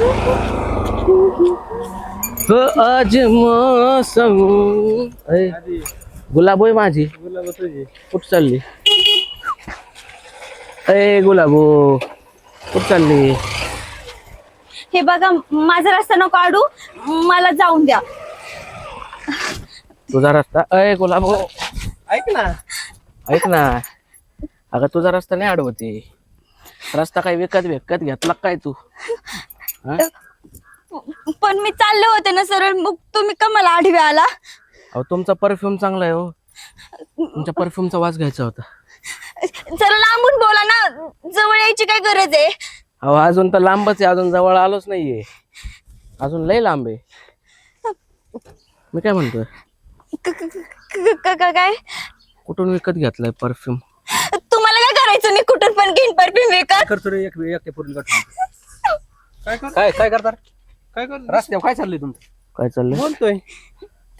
ग आज मौसम गुलाब होय माझी. कुठ चालली? अय गुलाबो कुठ चालली? हे बघा माझा रस्ता नको काढू मला जाऊन द्या. तुझा रस्ता अय गुलाबो. ऐक ना. ऐक ना. अगं तुझा रस्ता नाही अडवते रस्ता काय विकत विकत घेतला काय तू? पण मी चालले होते ना सरळ. मग तुम्ही का मला आठवे आला? अहो तुमचा परफ्यूम चांगला आहे हो. तुमच्या परफ्यूमचा वास घ्यायचा होता. जरा लांबून बोला ना. जवळ यायची काय गरज आहे? अहो अजून तर लांबच आहे. अजून जवळ आलोच नाहीये. अजून लय लांब आहे. मी काय म्हणतोय? क- क- क- क- क- काय? कुठून विकत घेतलाय परफ्यूम? तुम्हाला काय करायचं? मी कुठून पण घेईन परफ्यूम विकत? करतो रे? एक एक पूर्ण काय कर काय काय करतात काय कर रस्त्यावर काय चाललंय तुमचं? काय चाललंय? बोलतोय.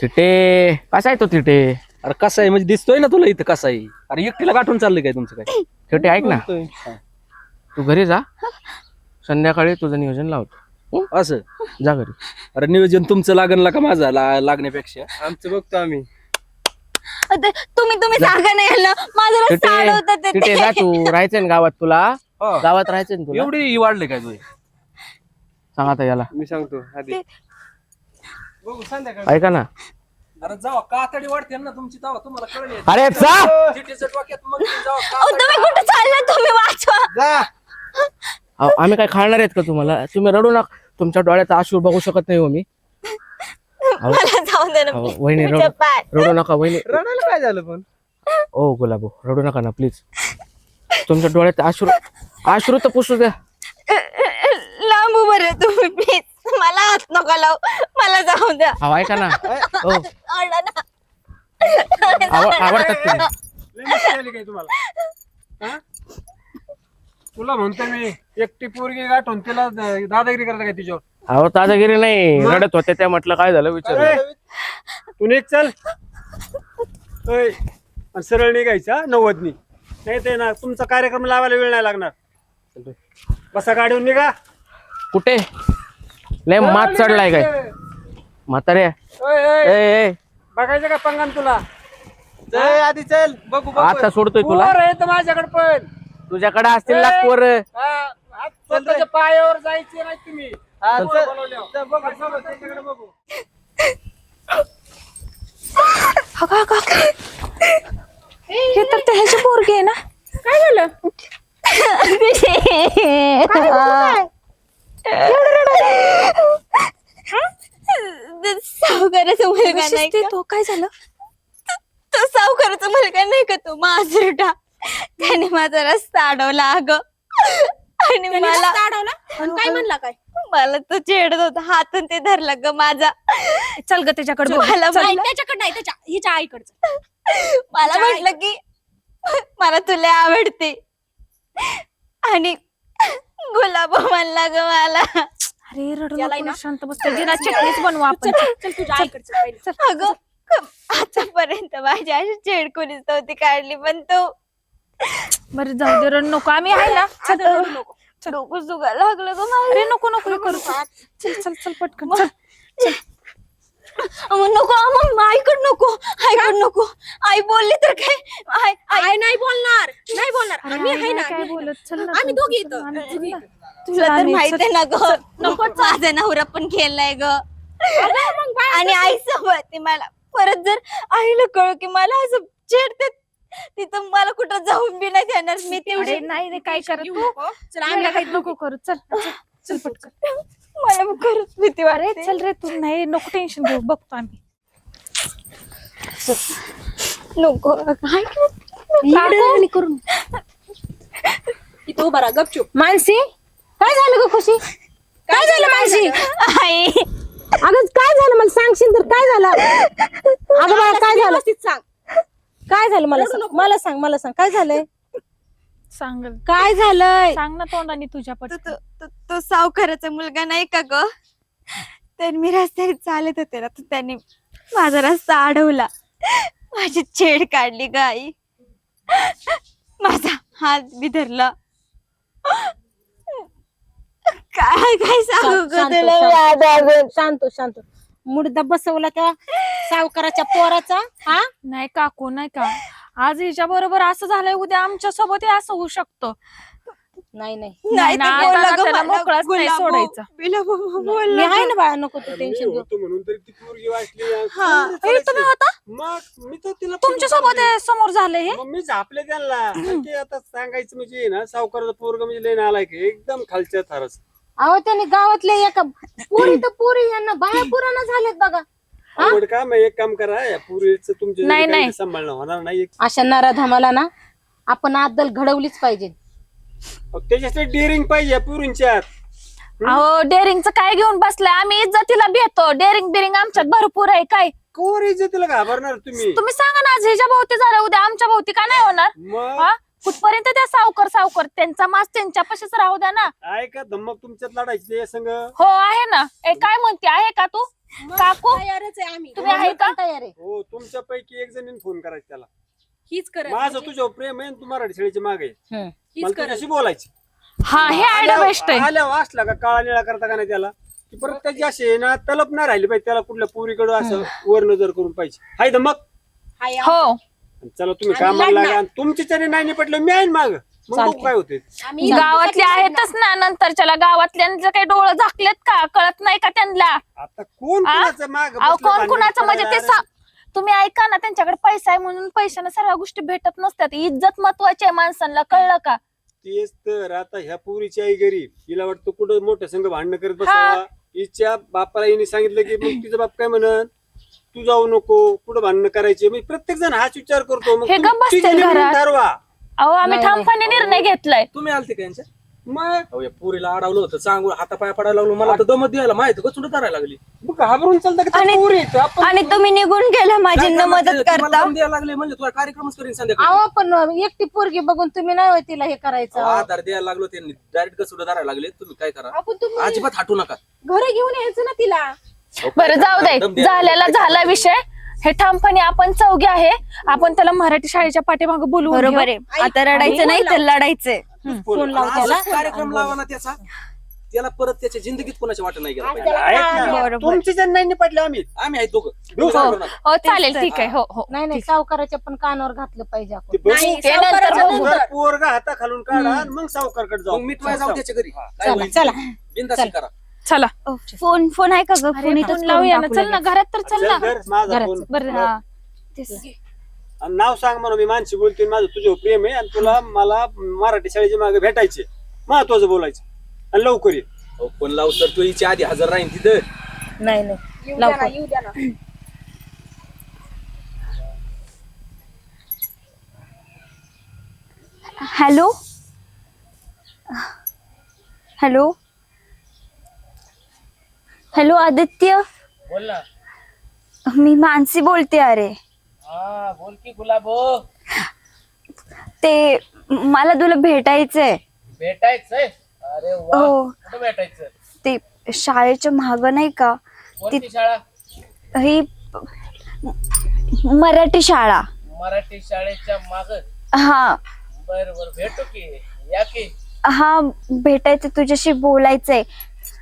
तिटे कसा आहे तो तिटे अरे कसा आहे? म्हणजे दिसतोय ना तुला इथं कसा आहे? अरे एकटीला गाठून चाललंय काय तुमचं काय? तिटे ऐक ना. बोलतोय. हा. तू घरी जा. संध्याकाळी तुझं नियोजन लावतो. असं? जा घरी. अरे नियोजन तुमचं लागण का माझा ला- लागण्यापेक्षा. आमचं बघतो आम्ही. तुम्ही तुम्ही सांगा नाही याला माझा रस्ता अडवतात तिटे ते. तिटे जा तू. राहायचंय ना गावात तुला. हो. गावात राहायचंय ना तुला. एवढी वाढले काय तुझे? सांग आता याला. मी सांगतो आधी. बघू संध्याकाळी. ऐका ना. अरे जावा कातडी वाढते ना तुमची जावा तुम्हाला कळले. अरे जा! चिठीच्या डोक्यात मग जावा अहो, तुम्ही कुठे चालला तुम्ही वाचवा जा. अहो, आम्ही काय खाणार आहेत का तुम्हाला? तुम्ही रडू नका. तुमच्या डोळ्यात आशू बघू शकत नाही हो मी. मला दे ना अहो. वहिनी रडू पाय. रडू नका वहिनी. रडायला काय झालं पण? ओ गुलाबो रडू नका ना प्लीज तुमच्या डोळ्यात अश्रू अश्रू तर पुसू द्या. लांब उभं राहा तुम्ही प्लीज मला हात नका लावू. मला जाऊ द्या. अहो ऐका ना. हो अडा ना. आव- आवडतात तुम्ही लय मस्ती आली काय तुम्हाला? हा? तुला म्हणतो मी एकटी पोरगी गाठून तिला द- दादागिरी करता काय तिच्यावर? अहो दादागिरी नाही. रडत होते त्या म्हटलं काय झालं विचार? अरे, तू निघ चल. ओय, आणि सरळ निघायचा नव्वदनी. नाही ते ना तुमचा कार्यक्रम लावायला वेळ नाही लागणार. बसा गाडीवर निघा. कुठे? लय मात चढलाय काय? म्हातारे. ए बघायचं का पंगण तुला? चल आधी चल बघू बघू. आता सोडतोय तुला? पोर माझ्याकडे पण. तुझ्याकडे असतील ना हा, स्वतःच्या पायावर जायचे नाही तुम्ही. हा, चल. चल, बघू, बघा, त्याच्याकडे बघू. अगं, अगं, अगं. हे तर ते ह्याची पोरगी आहे ना? काय झालं? सावकाराचा मुलगा नाही का? तो काय झालं? तो सावकाराचा मुलगा नाही का तो? माजुरटा त्याने माझा रस्ता अडवला अग. आणि मला काय म्हणला काय? मला तो छेडत होता. हातून ते धरला ग माझा. चल ग त्याच्याकडे. मला त्याच्याकडे नाही त्याच्या हिच्या आईकडचं मला म्हटलं की मला तुला आवडते. आणि गुलाब म्हणला ग मला. अरे रडू याला आहे नको ना. शांत बस. जिरा चटणीच बनवू आपण. चल चल तुझ्या आईकडचं पहिले. अगं आतापर्यंत माझी अशी छेड कोणीच नव्हती काढली पण तो बरं जाऊ दे रडू नको. आम्ही आहे ना? चल रडू नको. डोकं दुखायला लागलं ग मला. अरे नको नको हे करू चल चल चल पटकन. चल. अहो, नको मग आईकड नको आईकड नको. आई बोलली तर काय? आई नाही बोलणार नाही बोलणार. आम्ही आहे नाही ना. काय बोलत? चल ना आम्ही तू. तो चल, दोघी इथं. तुला तर माहीत आहे ना ग. नको माझा नवरा पण खेळलाय ग. आणि आई सोबत ती मला परत जर आईला कळ की मला असं छेडते तिथं मला कुठं जाऊन बी नाही देणार. मी तेवढी नाही काय करत हो. तू? चल आम्ही काही नको करू. चल चल, चल पटकन. मला मग खरंच भीती अरे वाटते. चल रे तू नाही नको टेन्शन घेऊ बघतो आम्ही. नको. काय करून. उभा राहा गपचूप. मानसी काय झालं ग खुशी? काय झालं मानसी? आई. अगं काय झालं? मला सांगशील तर काय झालं? अगं बाळा काय झालं? सांग. काय झालं? मला सांग. मला सांग मला सांग. काय झालंय? सांग काय झालंय? सांग ना तोंडाने तुझ्या तो तो- तो- तो सावकाराचा मुलगा नाही का ग? तर मी रस्त्याने चालत होते ना तर त्यांनी माझा रस्ता अडवला. माझी छेड काढली ग आई. माझा हात बिधरला काय काय सांगू ग तुला. मी? शांत शांत. मुडदा बसवला त्या सावकाराच्या पोराचा हा? नाही काकू नाही का? आज हिच्या बरोबर असं झालंय उद्या आमच्यासोबत असं होऊ शकतं. नाही नाही. नाही ना, तर आता बोला ना ग त्याला मला, मोकळाच नाही गुलाबो, सोडायचं. बिलाबो, मी बोला आहे ग. ना बाळा नको तू टेन्शन घेऊ. होतो म्हणून तरी ती पोरगी वाचली हा. हे तुम्ही होता? मग मी तर तिला तुमच्यासोबत हे समोर झालंय हे? मग मी झापले त्यांना. ते आता सांगायचं म्हणजे ना सावकाराचा पोरग म्हणजे लय नालाय एकदम खालच्या थरच. अहो त्याने गावातल्या एका पुरी तर पुरी यांना बाया पुराणा झालेत बघा. आवड एक काम करा या पुरीच तुमच्या नाही, नाही. सांभाळणं होणार नाही एक- अशा नराधमाला ना आपण आदल घडवलीच पाहिजे. अहो, त्याच्यासाठी डेअरिंग पाहिजे या पुरींच्यात अहो डेअरिंगचं काय घेऊन बसलाय? आम्ही इज्जतीला भेटतो. डेअरिंग बिरिंग आमच्यात भरपूर आहे काय? कोर इज्जतीला घाबरणार तुम्ही? तुम्ही सांगा ना आज ह्याच्या भोवती झालं उद्या आमच्या भोवती का नाही होणार? मग? हा? कुठपर्यंत त्या सावकर सावकर? त्यांचा मास त्यांच्या पशीच राहू द्या ना. ऐका धम्मक तुमच्यात लढायची संग? हो आहे ना. ए काय म्हणते? आहे का तू? काकू? तयारच आहे आम्ही. तुम्ही आहे का? तयार आहे. हो तुमच्या पैकी एक जणीने फोन करायचा त्याला. हीच करत माझं तुझ्यावर प्रेम आहे आणि तू मराठी शाळेची मागे आहे. हम्म. मला तुझ्याशी बोलायची. हा हे आयडिया बेस्ट आहे. आल्या असला का काळा निळा करता का नाही त्याला? की परत त्याची अशी आहे ना तलप नाही राहिली पाहिजे त्याला कुठल्या पोरीकडे असं वर नजर करून पाहिजे. हाय धमक हो. चला तुम्ही कामाला लागा आणि तुमची तरी नाही निपटलं मी आहे माग. मग. बघू काय होते गावातले आहेतच ना नंतरच्याला गावातल्यांचं काही डोळं झाकलेत का कळत नाही का त्यांना? आता कोण आ? कुणाचं माग अहो कोण कुणाचं? म्हणजे ते सा- तुम्ही ऐका ना त्यांच्याकडे पैसा आहे म्हणून पैशाने सर्व गोष्टी भेटत नसतात. इज्जत महत्वाची आहे माणसांना कळलं का? तेच तर आता ह्या पोरीची आई घरी हिला वाटतं कुठं मोठ्या संघ भांडणं करत बसावा. हिच्या बापाला हिने सांगितलं की मग तिचा बाप काय म्हणन? तू जाऊ नको कुठं भांडणं करायचे? म्हणजे प्रत्येक जण हाच विचार करतो. मग हे बसतील घरात. ठरवा. अहो आम्ही नाही, ठामपणे निर्णय घेतलाय. तुम्ही आलते का यांच्या? मग? अहो या पुरीला अडवलं होतं चांगलं हातापाया पडायला लागलो. मला तर दमत द्यायला माहिती का सुद्धा धरायला लागली? मग घाबरून चालतं का आणि- त्या पोरी आहेत. आपण आणि तुम्ही निघून गेला माझी काय न मदत? तुम्हाला करता. दम द्यायला लागले म्हणजे तुला कार्यक्रमच करीन संध्याकाळी. अहो पण एकटी पोरगी बघून तुम्ही नाही होय तिला हे करायचं? अहो, आधार द्यायला लागलो त्यांनी. डायरेक्ट सुद्धा धरायला लागले? तुम्ही काय करा? आपण तुम्ही अजिबात हटू नका. घरी घेऊन यायचं ना तिला. बरं जाऊ दे. झालेला लागले. झाला विषय. हे ठामपणे आपण चौघे आहे. आपण त्याला मराठी शाळेच्या पाठीमागे बोलवून बरोबर. आहे. आता रडायचं नाही तर लढायचंय. फोन लाव त्याला. कार्यक्रम लावा ना त्याचा. त्याला परत त्याच्या जिंदगीत कोणाच्या वाटत नाही गेला पाहिजे. आहेत ना. बरोबर. तुमची जण नाही निपटले आम्ही आम्ही आहेत दोघं. हो. सांगू नका. हो चालेल ठीक आहे. हो हो नाही नाही सावकाराच्या पण कानावर घातलं पाहिजे आपण. ते बघू. ते नंतर बघू. जर पोरगा हाता खालून काढा आणि मग सावकारकडे जाऊ. मग मिटवाय जाऊ त्याच्या घरी काय चला होईल चला. ते. बिनधास्त करा. चला. फोन फोन आहे का ग? फोन फोन लावूया ना. चल ना घरात तर चल चल ना धर माझा घरात फोन. बरं हा. आणि नाव सांग म्हणून मी मानसी बोलते माझं तुझ्यावर प्रेम आहे आणि तुला मला मराठी शाळेची मागे भेटायचे महत्वाचं बोलायचं. आणि लवकर ये. अहो, फोन लावू तर तू हिच्या आधी हजर राहीन तिथं. नाही नाही. हॅलो? हॅलो? हॅलो आदित्य. बोल ना. मी मानसी बोलते अरे. हा बोल की गुलाबो. ते मला तुला भेटायचंय. भेटायचंय? अरे वा हो. कुठं भेटायचं ते शाळेच्या माग नाही का? कोणती शाळा? ही मराठी शाळा. मराठी शाळेच्या माग? हा. बर बर भेटू की. या की. हा भेटायचं तुझ्याशी बोलायचंय.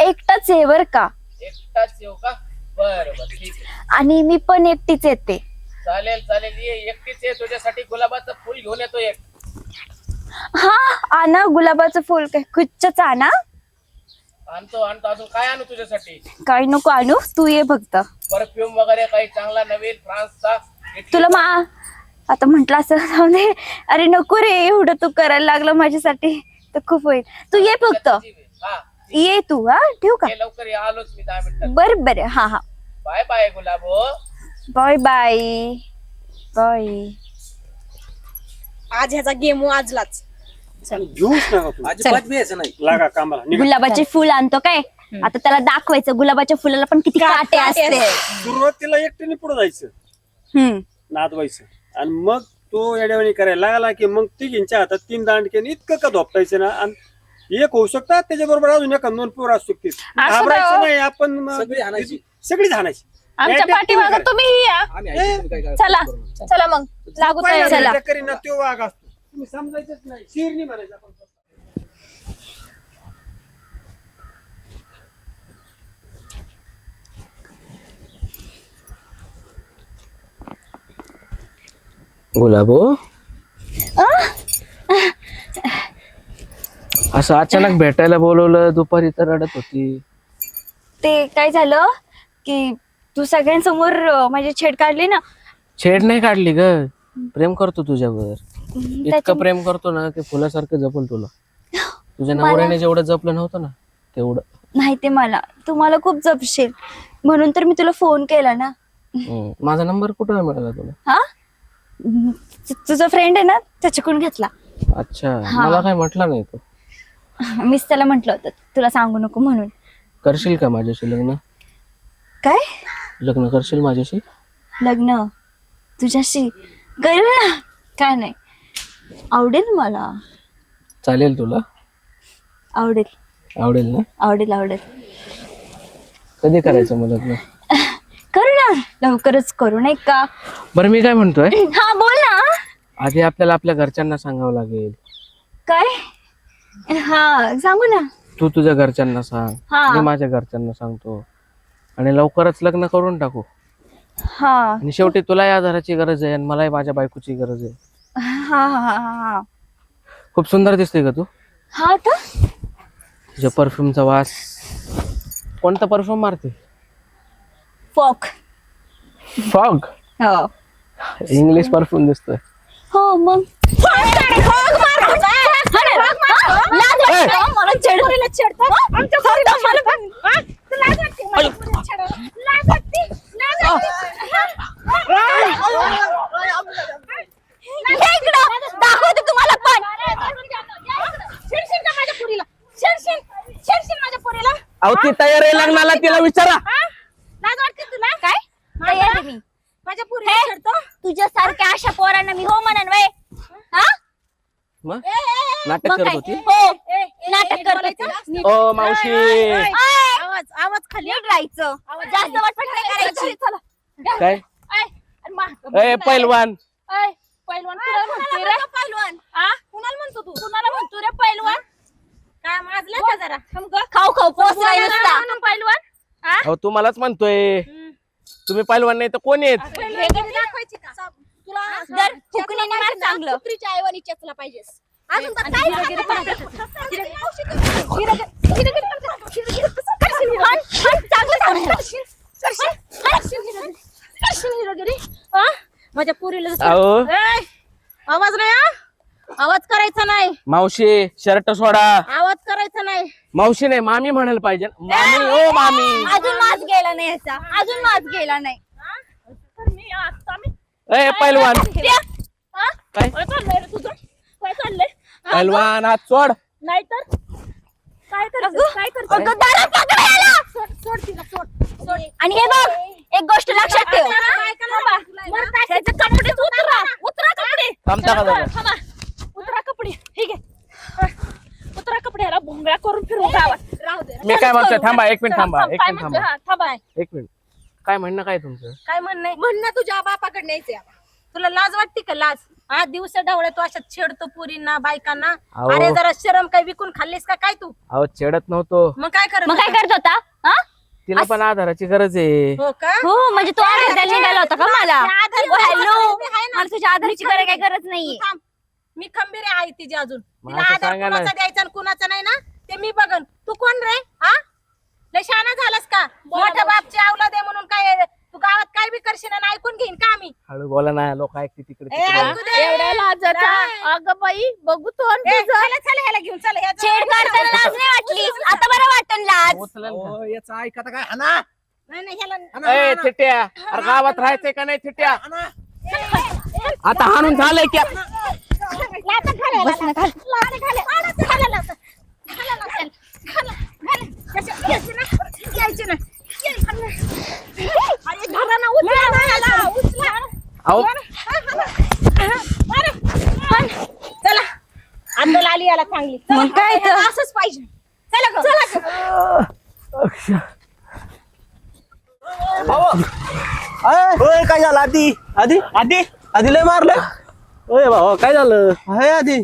एकटाच आहे बर का? एकटाच येऊ का? बर बर ठीक आहे. आणि मी पण एकटीच येते. चालेल चालेल ये एकटीच आहे तुझ्यासाठी गुलाबाचं फुल घेऊन येतो एक. हा आणा गुलाबाचं फुल. काय गुच्छच आणा. आणतो आणतो. अजून काय आणू तुझ्यासाठी? काही नको आणू. तू ये फक्त. परफ्यूम वगैरे काही चांगला नवीन फ्रान्सचा? तुला मा आता म्हंटल असं जाऊ दे. अरे नको रे एवढं तू करायला लागलं माझ्यासाठी. तर खूप होईल. तू ये फक्त. हा. ये तू हा? ठेवू का? ये लवकर ये आलोच मी दहा मिनिटात. बर बर हा हा. Bye bye Gulabo bye bye. Bye. आज ह्याचा गेम आजलाच. घेऊच नका तू. अजिबात यायचं नाही. लागा कामाला निघा. गुलाबाचे फुल आणतो काय? आता त्याला दाखवायचं गुलाबाच्या फुलाला पण किती काटे असते. सुरुवातीला एकटीने पुढे जायचं. हम्म. नादवायचं आणि मग तो येड्यावानी करायला लागला की मग तिघींच्या हातात तीन दांडक्याने इतकं का धोपटायचं ना? आणि एक होऊ शकतात त्याच्याबरोबर अजून एका दोन पोर असू शकतील. घाबरायचं हो? नाही आपण मग सगळी हाणायची. सगळी आमच्या Attack तुम्ही या. चला चला मग. लागू तो वाघ असतो. तुम्ही समजायचंच नाही. शिरणी म्हणायचं आपण. गुलाबो असं अचानक भेटायला बोलवलं दुपारी तर रडत होती. ते काय झालं की तू सगळ्यांसमोर अं, माझी छेड काढली ना? छेड नाही काढली ग. प्रेम करतो तुझ्यावर. इतकं त्याच्या- प्रेम करतो ना ते फुलासारखं जपल तुला. तुझ्या नवऱ्याने जेवढं जपलं नव्हतं ना तेवढं. माहिती मला. तू मला खूप जपशील. म्हणून तर मी तुला फोन केला ना. हम्म. माझा नंबर कुठं मिळाला तुला? हा? तु- तुझा फ्रेंड आहे ना त्याच्याकडून घेतला. अच्छा. मला काय म्हटलं नाही तू. मीच त्याला म्हंटल होतं तुला सांगू नको म्हणून. करशील का माझ्याशी लग्न? काय? लग्न करशील माझ्याशी? लग्न? तुझ्याशी? कर ना. काय नाही. आवडेल मला. चालेल तुला. आवडेल. आवडेल ना? आवडेल आवडेल. कधी करायचं मग लग्न? करू ना. लवकरच करू नाही का? बरं मी काय म्हणतोय? हा बोल ना. आधी आपल्याला आपल्या घरच्यांना सांगावं लागेल. हा सांगू ना. तू तुझ्या घरच्यांना सांग. हा. मी माझ्या घरच्यांना सांगतो. आणि लवकरच लग्न करून टाकू. हा. आणि शेवटी तुलाही आधाराची गरज आहे आणि मलाही माझ्या बायकोची गरज आहे. हा हा हा हा. खूप सुंदर दिसते का तू. हा का? तुझ्या परफ्यूमचा वास. कोणता परफ्यूम मारते? फॉक. फॉग हो. इंग्लिश परफ्यूम दिसतोय. हो मग. मला चढवलेला चढतो मला पण दाखवते तुम्हाला पण. अहो ती तयार आहे लग्नाला तिला विचारा काय तयार आहे मी माझ्या हे? तुझ्यासारख्या अशा पोरांना मी हो म्हणन वय हा मग नाटक मग करत काय? होती? हो. नाटक करत होती. ओ मावशी. आवाज आवाज खाली. नीट राहायचं जास्त वाटपट नाही करायची. काय? ए पैलवान. पैलवान कुणाला म्हणतोय रे? पहिलवान आ? कुणाला म्हणतो तू? कुणाला म्हणतो रे पैलवान? काय माजलं का जरा? खाऊ खाऊ पोचलाय नुसता. म्हणून पैलवान? आ? अहो तुम्हालाच म्हणतोय. तुम्ही पैलवान नाही तर कोण येत हे दाखवायची का? तुला दर फुकणीने मार चांगलं. कुत्रीच्या आईवानी चेचला पाहिजेस. अजून तर काय माझ्या पुरीला अहो. आवाज नाही हा? आवाज करायचा नाही. मावशी शर्ट सोडा. आवाज करायचा नाही. मावशी नाही मामी म्हणायला पाहिजे. मामी ओ मामी. अजून मास गेला नाही याचा. अजून मास गेला नाही. तर मी आता मी ए पैलवान. हा? काय? तुझं? काय चाललंय? पैलवान हात सोड. नाहीतर काय करतो काय करतो अगं, दारात पकडा याला. सोड सोड तिला सोड. सोड. आणि हे बघ एक गोष्ट लक्षात ठेव. थांबा. त्याचे कपडे उतरा. उतरा. कपडे. थांबता का जरा? थांबा. उतरा कपडे. ठीक आहे उतरा कपडे. ह्याला भोंगळ्या करून फिरू गावात. राहू दे. मी काय म्हणतोय? थांबा एक मिनिट थांबा एक काय मिनिट थांबा. हा, थांबा एक मिनिट. काय म्हणणं काय तुमचं? काय म्हणणं आहे? म्हणणं तुझ्या बापाकडे न्यायचंय तुला लाज वाटते का लाज? हा दिवसा डावळे तू अशा छेडतो पुरींना बायकांना. अहो. अरे जरा शरम काही विकून खाल्लीस का? काय तू? अहो चेडत नव्हतो. मग काय करत मग काय होता? करत होता? हा? तिला पण आधाराची गरज आहे. हो का? हो म्हणजे तू आधार द्यायला निघाला होता का मला? त्या आधार- हॅलो. मी आहे ना. मला तुझ्या आधारची गरज काय खंबीर- गरज नाहीये. थांब. मी खंबीर आहे तिची अजून. मग तिला असं आधार सांगा ना. कुणाचा द्यायचा आणि कुणाचा नाही ना? ते मी बघन. तू कोण रे? हा? लय शहाणा झालास का? मोठ्या बापची आवला दे म्हणून काय तू गावात काय करशील आणि ऐकून घेईन का आम्ही हळू बोला ना लोक ऐकते तिकडे ए, तिकडे. ऐकू दे. एवढ्या लाजाचा नाही. अगं बाई बघू तो ए, तुझं. चला चला ह्याला घेऊन चला ह्याचं- छेड काढताना लाज नाही वाटली आता बरं वाटन लाज उचलन का? अहो, याचं ऐका आता काय हाना नाही नाही ह्याला हाना, ए हाना, थिट्या अरे गावात राहायचंय का नाही थिट्या हाना. आता हाणून झालंय क्या लाथा घाल ह्याला, लाथा. लाथा घाल. लाथा घाल, लाथा. घाल, लाथा. घाल, घाल. कशा- यायची ना? यायची ना? यायची अहो चला अंदर आली याला चांगली मग काय तर? असंच पाहिजे चला गं. चला गं. ओय काय झालं आधी आधी आधी आधी लय मारलं ओय भाऊ काय झालं हाय आधी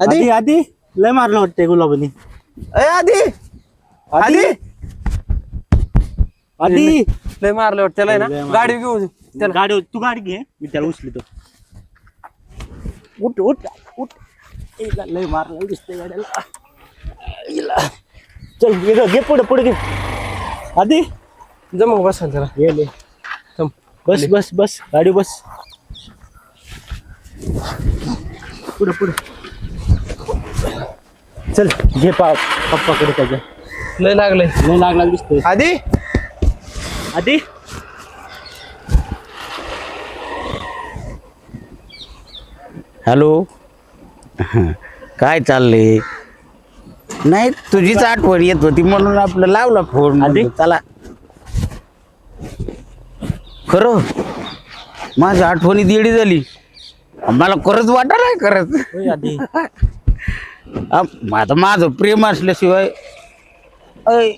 आधी आधी लय मारलं वाटते गुलाबानी अय आधी आधी आधी. लय मारलं वाटतं त्याला आहे ना? गाडी घेऊन. त्याला. गाडी तू गाडी घे. मी त्याला उचलितो. उठ उठ उठ. हिला लय मारलं दिसतंय गाड्याला. हिला. चल घे ग, घे पुढे पुढे घे. आधी. जमग बसा जरा. ये ले थांब. बस बस बस. गाडी बस. पुढे पुढे. चल घे पा पप्पाकडे त्याच्या लय लागलंय. नाही लागला दिसतोय. आधी. आधी. हॅलो. काय चाललंय? नाही तुझीच आठवण येत होती म्हणून आपलं लावला फोन आधी? चला. खरं माझ्या आठवणी दिडी झाली. मला करत वाटा नाही होय आधी. आता माझं प्रेम असल्याशिवाय अय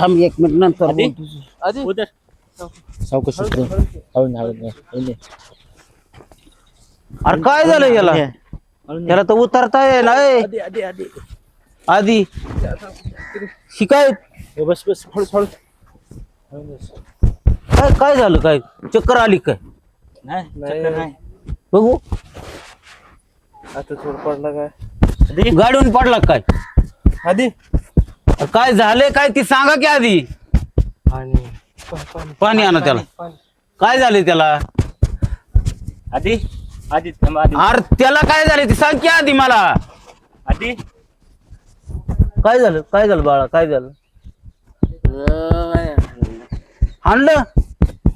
थांब एक मिनिट नंतर आधी? बोलतो. आधी? उद्या. सावकाश अरे काय झालं याला? त्याला तर उतरता ए. आधी आधी आधी. आधी. शिकायत हे बस बस हळू हळू काय काय झालं काय? चक्कर आली काय? नाही नाही, चक्कर नाही. बघू. आता थोडं पडला काय? आधी? गाडीहून पडला काय? आधी? काय झालंय काय ती सांगा की आधी. आणि पाणी. पाणी आणा त्याला. काय झालंय त्याला? आधी आधी थांब आधी. अरे त्याला काय झालं ती सांग की आधी मला. आधी. काय झालं काय झालं बाळा काय झालं? हाणलं?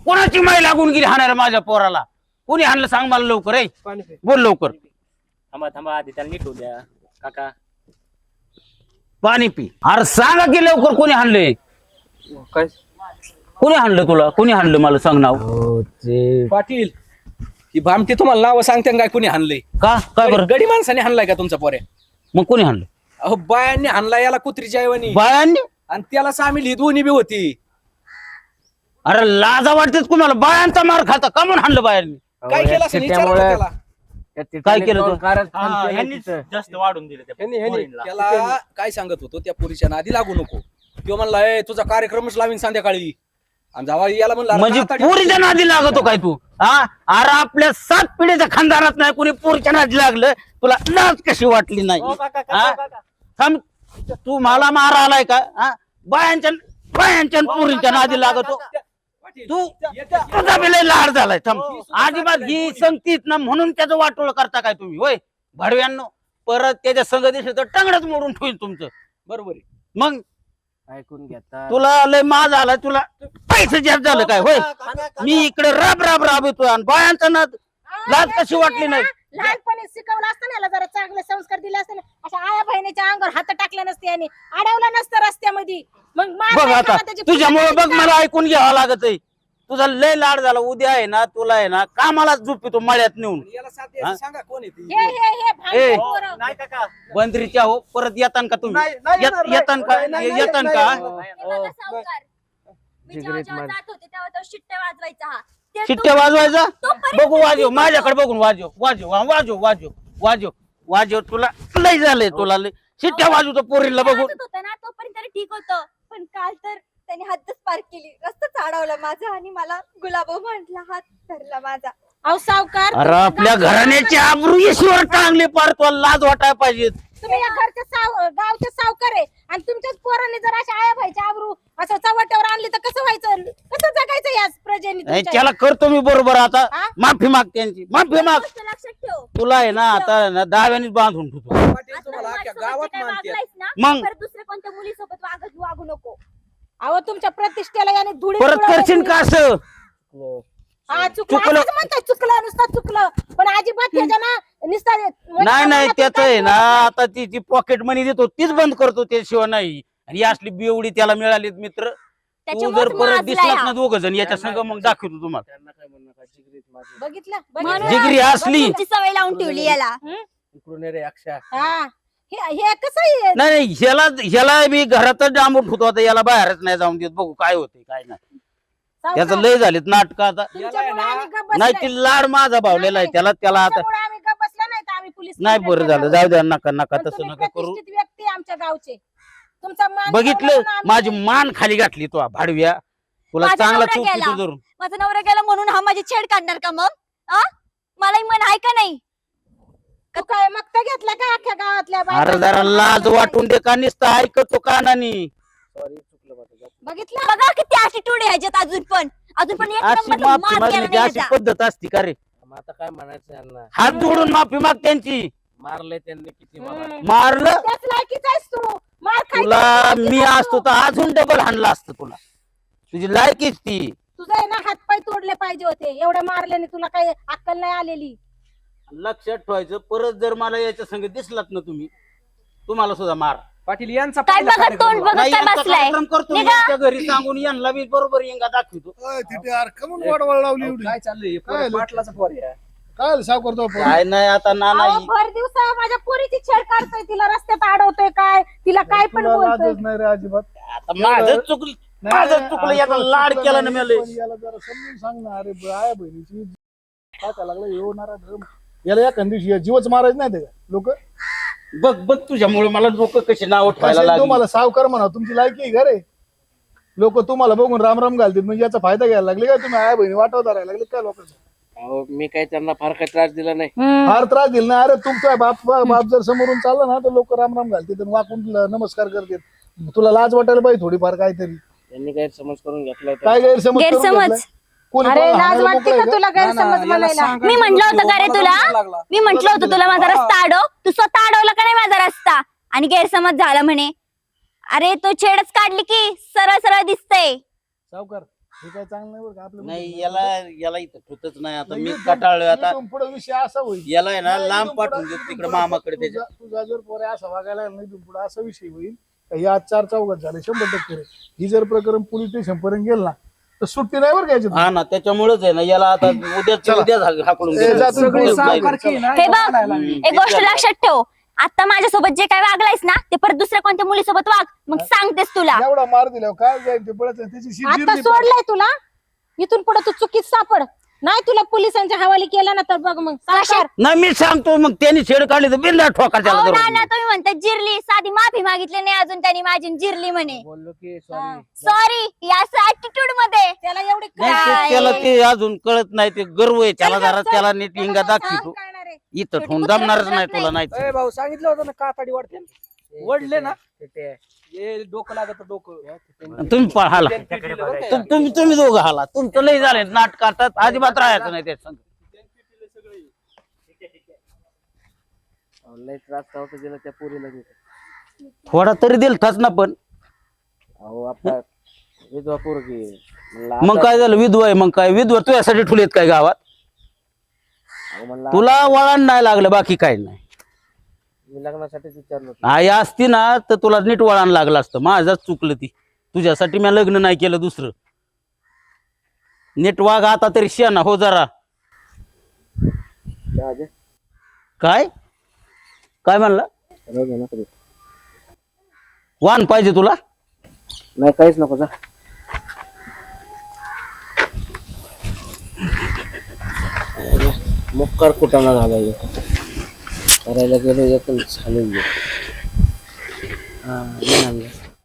कोणाची माई लागून गेली हाणायला माझ्या पोराला? कोणी हाणलं सांग मला लवकर ए. पाणी. बोल लवकर. थांबा थांबा आधी त्याला नीट होऊ द्या. काका. पाणी पी. अरे सांगा की लवकर कोणी हाणलंय काय? कोणी हाणलं तुला? कोणी हाणलं मला? सांग नाव. हो ते पाटील ही भामटी तुम्हाला नाव सांगते काय कोणी हाणलंय? का? काय बरं? गडी माणसाने हाणलाय का तुमचा पोऱ्या? मग कोणी हाणलं? अहो बायांनी हाणला याला कुत्रीच्या ऐवणी बायांनी? आणि त्याला सामील ही दोन्ही बी होती. अरे लाजा वाटतेच कुणाला? बायांचा मार खाता का म्हणून हाणलं बायांनी? काय केलं विचारा त्याला? काय केलं तू? हा. जास्त वाढून दिले त्या ह्यांनी- ह्यांनी. पोरींला. त्याला काय सांगत होतो त्या पुरीच्या नादी लागू नको तो म्हणला "ए, तुझा कार्यक्रमच लावीन संध्याकाळी आणि जेव्हा याला म्हणला म्हणजे पोरीच्या नादी लागतो काय तू हा अरे आपल्या सात पिढीच्या खानदानात नाही कोणी पोरीच्या नादी लागलं तुला लाज कशी वाटली नाही हो, काका, काका, हा? काका. थांब तू मला मारा आलाय का हा? बायांच्या बायांच्या आणि पोरीच्या नादी लागतो तू तुझा बी लय लाड झालाय थांब. अजिबात ही संगतीत ना म्हणून त्याचं वाटोळ करता काय तुम्ही? होय? भडव्यांनो परत त्याच्या संग दिसलं तर टंगडच मोडून ठेवील तुमचं. बरोबर आहे. मग? ऐकून घेता तुला लय माज आला तुला पैसे जास्त झालं काय? होय? मी इकडे राब राब राब येतोय आणि बायांचा नाद लाज कशी वाटली नाही? लहानपणी शिकवलं असतं ना याला जरा चांगले संस्कार दिले असते ना अशा आया बहिणीच्या अंगावर हात टाकले नसते आणि अडवलं नसतं रस्त्यामध्ये. मग बघ आता त्याची तुझ्यामुळे फुलं बघ मला ऐकून घ्यावं लागत आहे तुझा लय लाड झाला उद्या आहे ना तुला आहे ना कामालाच झोपितो मळ्यात नेऊन. आणि याला साथ द्यायचं हा? सांगा कोण आहे ती? हे हे हे ए. भांडण पोरं. नाही काका. बंदरीच्या हो परत येतान का तुम्ही? नाही, नाही येत- येणार, नाही. येतान का? नाही, नाही, नाही, येतान नाही, का? नाही, हो, नाही. हे. बघा सावकार. मी जेव्हा जिगरीत जेव्हा माझ- जात होते तेव्हा तो शिट्ट्या वाजवायचा हा. ते शिट्ट्या तो- वाजवायचा? तोपर्यंत बघू वाजव. मी माझ्याकडे बघून वाजव. वाजव हा, वाजव वाजव वाजव. वाजव तुला लय झालंय तुला लय. शिट्ट्या वाजवतो पोरीला बघून. वाजत होता ना तोपर्यंत तरी ठीक होतं. पण काल तर त्याने हद्दच पार केली. रस्ता चाडवला माझा आणि मला गुलाबो म्हटला हात धरला माझा. अहो सावकार अरे आपल्या घराण्याची आबरू ईश्वर चांगले पार तुला लाज वाटायला पाहिजे. तुम्ही या घरचे साव गावचे सावकार आहे. आणि तुमच्याच पोरांनी जर अशा आया व्हायच्या आबरू असं चव्हाट्यावर आणली तर कसं व्हायचं? कसं जगायचं या प्रजेनी नाही, तुमच्या? त्याला करतो मी बरोबर आता. हा? माफी माग त्यांची. माफी माग. गोष्ट लक्षात ठेव. तुला आहे ना आता आहे ना दहाव्यानीच बांधून ठेवतो. पाटील आता तुम्हाला अख्ख्या माझ्यासोबत गावात जे काय मानते. वागलायस ना मग? परत दुसऱ्या कोणत्या मुलीसोबत वागत वागू नको. अहो तुमच्या प्रतिष्ठेला याने धुळी परत. करशील का असं? हा चुकलं. चुकलं. असंच म्हणताय चुकलं नुसतं चुकलं. पण अजिबात त्याच्या ना नुसतं नाही नाही त्याच आहे ना आता ती जी पॉकेट मनी देतो तीच बंद करतो त्याशिवाय नाही. आणि ही असली बेवडी त्याला मिळालीत मित्र. तू त्याच्यामुळेच जर परत माजलाय दिसलास हा. ना दोघ जण याच्या संग मग दाखवतो तुम्हाला. त्यांना काय म्हणू नका जिगरीत माझी? बघितलं? जिगरी असली. तुमची सवय लावून ठेवली याला. इकडून ये रे अक्षा हा. हे हे कसं आहे नाही नाही ह्याला ह्याला मी घरातच डांबून ठेवतो आता याला बाहेरच नाही जाऊन देत. बघू काय होते काय नाही. त्याचं लय झालेत नाटक आता. नाही. ती लाड माझा भावलेला आहे त्याला त्याला आता नाही बरं झालं जाऊ द्या नका नका तसं नका करू. प्रतिष्ठित व्यक्ती आमच्या गावचे. तुमचा मान बघितलं माझी मान खाली घातली तो भाडव्या. तुला चांगला चौकी. धरून. माझा नवरा गेला म्हणून हा माझी छेड काढणार का मग? आ मलाही मन आहे का नाही? काय मक्ता घेतला का अख्ख्या गावातल्या अरे बायकांना? जरा लाज वाटून दे का नुसतं ऐकतो कानानी? बघितलं बघा किती ऍटिट्यूड आहे ह्याच्यात अजून पण. अजून पण एक अशी नंबरचा माफी मार केला मागण्याची नाही अशी ह्याचा. पद्धत असती का रे? मग आता काय म्हणायचं यांना? हात जोडून माफी माग त्यांची. मारले त्यांनी किती मला. मारलं? त्याच लायकीच आहेस तू. मार खायची तुला लायकीच मी आहेस असतो तू. तर अजून डबल हाणलं असतं तुला. तुझी लायकीच ती. तुझं आहे ना हातपाय तोडले पाहिजे होते. एवढं मारल्याने तुला काही अक्कल नाही आलेली. लक्षात ठेवायचं परत जर मला याच्या संग दिसलात ना तुम्ही तुम्हाला सुद्धा मार. पाटील यांचा काय पहिला बघत कार्यक्रम तोंड होता. बघत नाही काय यांचा बसलाय? कार्यक्रम करतो मी. निघा. यांच्या घरी सांगून यांना मी बरोबर येंगा दाखवतो. तिथे यार कमून वाढवायला लावली एवढी. काय चाललंय काय पोरं पाटलाचा पोर आहे. काय करतो? काय नाही आता नाना अहो, भर दिवसा माझ्या पोरीची छेड काढतोय तिला रस्त्यात अडवतोय काय? तिला काय पण बोलतोय. नाही रे अजिबात. आता माझं चुकलं नाही, माझं चुकलं अरे याचा लाड चुकलं केला ना नाही, मेले. पण याला जरा समजून सांग ना अरे ब- आहे बहिणीची. काय लागलं येणार याला एखाद दिवशी या जीवच मारायचं नाही ते लोक? बघ बघ तुझ्यामुळे मला लोक कशी नाव ठेवायला लागली. तुम्हाला सावकार म्हणा तुमची लायकी आहे का रे लोक तुम्हाला बघून राम राम घालतील म्हणजे याचा फायदा घ्यायला लागले का तुम्ही? आया बहिणी वाटवता राहायला लागले काय लोकांचं अहो मी काही त्यांना फार काही त्रास दिला नाही. फार त्रास दिला ना अरे तुमचा बाप बाप जर समोरून चालला ना तर लोक राम राम घालतील आणि वाकून तुला नमस्कार करतील. तुला लाज वाटायला पाहिजे थोडीफार काहीतरी. त्यांनी गैरसमज करून घेतला होता. काय गैरसमज करून गैरसमज? घेतलाय? कोणी अरे कोणाला लाज हाणायला वाटते मोकळं का आहे तुला गैरसमज म्हणायला? मी म्हंटल होतं का रे तुला? लागला? मी म्हंटल होतं तुला माझा रस्ता अडव तू स्वतः अडवला का नाही माझा रस्ता? आणि गैरसमज झाला म्हणे. अरे तो छेडच काढली की सरळ सरळ दिसतंय. सावकार हे काय चांगलं नाही बरं का आपलं नाही याला याला इथं ठुतच नाही आता. मी कटाळलोय आता. पुढे विषय असा होईल. याला आहे ना लांब पाठवून देतो तिकडे मामाकडे त्याच्या तुझा- तुझा जर पोरे असा वागायला लागला नाही पुढे असा विषय होईल. का हे आज चार चौघात झाले शंभर टक्के. रे. ही जर प्रकरण पोलीस स्टेशन पर्यंत गेल ना तर सुट्टी नाही बरं घ्यायची हा ना त्याच्यामुळेच आहे ना याला आता उद्या उद्या हाकलून ए, देतो. जा तुम्ही सगळी पुढे सावकारकी ना, हे बघ वाढायला लागली. एक गोष्ट लक्षात ठेव. आता माझ्यासोबत जे काय वागलायस ना ते परत दुसऱ्या कोणत्या मुलीसोबत वाग. मग सांगतेस तुला. एवढा मार दिल्यावर काय जाईल ते त्याची आता सोडलंय तुला. इथून पुढे तू चुकीत सापड. नाही तुला पोलिसांच्या हवाली केला ना तर बघ मग सावकार. नाही मी सांगतो मग त्यांनी छेड काढली तर बिंदा ठोका त्याला अहो धरून. तुम्ही म्हणता जिरली साधी माफी मागितली नाही अजून त्यांनी माझी जिरली म्हणे बोललो की सॉरी सॉरी या ऍटिट्यूडमध्ये त्याला एवढी नाही ते- काय? त्याला ते अजून कळत नाही ते गर्व आहे त्याला जरा. त्याला नीट आहे. इथं ठेवून जमणारच नाही तुला नाही. ए भाऊ सांगितलं होतं ना काताडी वाढते वडले ना ते हे डोकं लागत डोकं. तुम्ही पण हाला? तुम- तुम्ही तुम्ही दोघं हाला. तुमचं लय झाले नाटक करतात. अजिबात राहायचं नाही त्याच्या संग. लय त्रास नव्हता दिला त्या पोरीला मी. थोडा तरी दिलताच ना पण. अहो आपला विधवा पोरगी म्हणलं मग काय झालं? विधवा आहे. मग काय? विधवा तुझ्यासाठी ठुलेत काय गावात? अहो म्हणलं तुला वळण नाही लागलं बाकी काही नाही. मी लग्नासाठीच विचारलं होतं. आई असती ना तर तुला नीट वळण लागलं असतं. माझंच चुकलं ती. तुझ्यासाठी मी लग्न नाही केलं दुसरं. नीट वाग आता तरी शेणा हो जरा. काय काय? म्हणला? राहू दे, नको देऊ. वाहन पाहिजे तुला? नाही काहीच नको जा. मुक्कार कुटाणा झाला. करायला गेलो एकूण झालं ह्यो. हा,